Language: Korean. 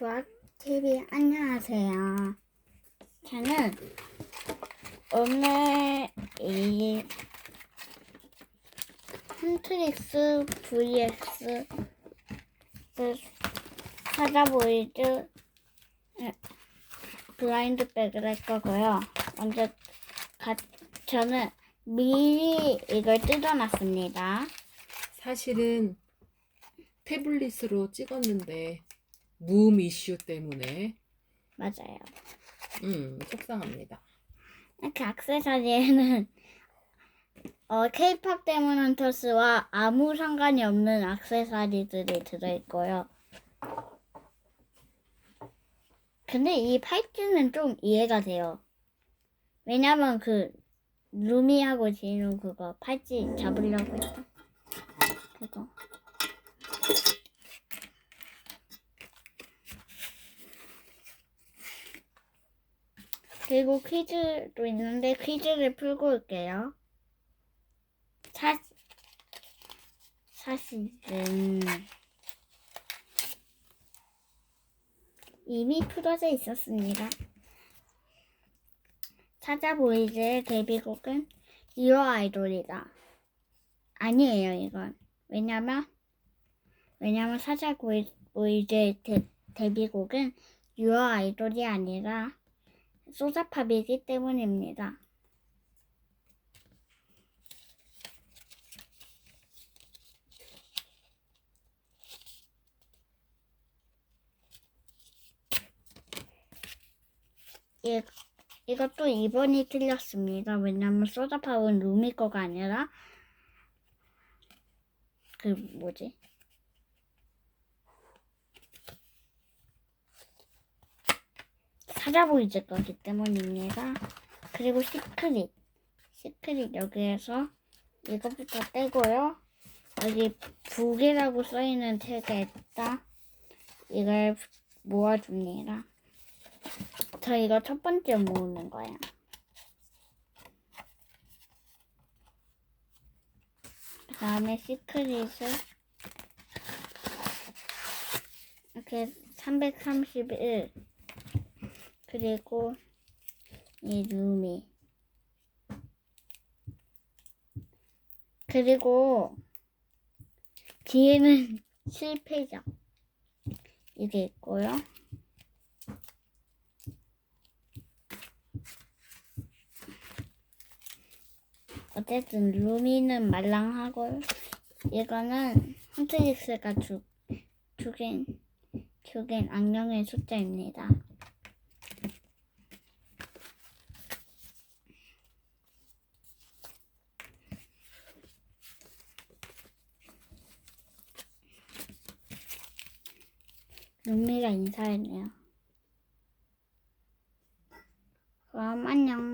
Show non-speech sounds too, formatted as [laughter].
조합TV 안녕하세요. 저는 오늘 이 헌트릭스 vs 그 사자보이즈 블라인드백을 할 거고요. 먼저 가, 저는 미리 이걸 뜯어놨습니다. 사실은 태블릿으로 찍었는데 무음 이슈 때문에 맞아요. 음 속상합니다. 그 액세서리에는 어 케이팝 데몬 헌터스와 아무 상관이 없는 액세서리들이 들어있고요. 근데 이 팔찌는 좀 이해가 돼요. 왜냐면 그 루미하고 진우 그거 팔찌 잡으려고 했다. 그거. 그리고 퀴즈도 있는데 퀴즈를 풀고 올게요. 사, 사실은 이미 풀어져 있었습니다. 사자보이즈의 데뷔곡은 유어 아이돌이다. 아니에요, 이건. 왜냐면, 왜냐면 사자보이즈의 데, 데뷔곡은 유어 아이돌이 아니라 소자팝이기 때문입니다. 이, 이것도 2번이 틀렸습니다. 왜냐면 소다팝은 루미 거가 아니라 그 뭐지? 사자보이즈 거기 때문입니다. 그리고 시크릿. 시크릿 여기에서 이것부터 떼고요. 여기 북이라고 써있는 책에다 이걸 모아줍니다. 저 이거 첫 번째 모으는 거예요. 그 다음에 시크릿을 이렇게 331 그리고 이 루미 그리고 뒤에는 [laughs] 실패작 이게 있고요. 어쨌든 루미는 말랑하고 이거는 헌트릭스가 주, 죽인 죽인 악령의 숫자입니다. 루미가 인사했네요. 그럼 안녕.